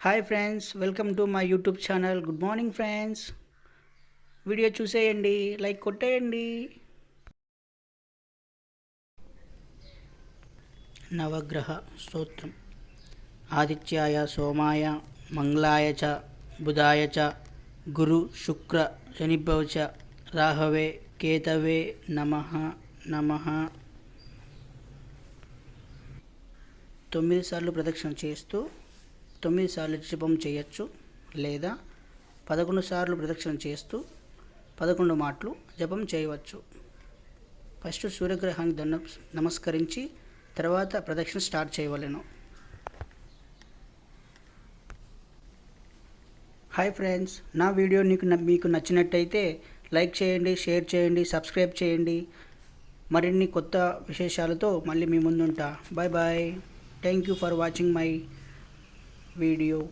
Hi friends welcome to my YouTube channel good morning friends video చూసేయండి like కొట్టేయండి. నవగ్రహ స్తోత్రం. ఆదిత్యాయ సోమాయ మంగళాయ చ బుధాయ చ గురు శుక్ర శనిభ్యవ చ రాహవే కేతవే నమ నమ. తొమ్మిది సార్లు ప్రదక్షిణ చేస్తూ తొమ్మిది సార్లు జపం చేయొచ్చు లేదా పదకొండు సార్లు ప్రదక్షిణ చేస్తూ పదకొండు మాటలు జపం చేయవచ్చు. ఫస్ట్ సూర్యగ్రహానికి దండ నమస్కరించి తర్వాత ప్రదక్షిణ స్టార్ట్ చేయవలెను. హాయ్ ఫ్రెండ్స్ నా వీడియో నీకు మీకు నచ్చినట్టయితే లైక్ చేయండి షేర్ చేయండి సబ్స్క్రైబ్ చేయండి. మరిన్ని కొత్త విశేషాలతో మళ్ళీ మీ ముందుంటా. Bye bye thank you for watching my video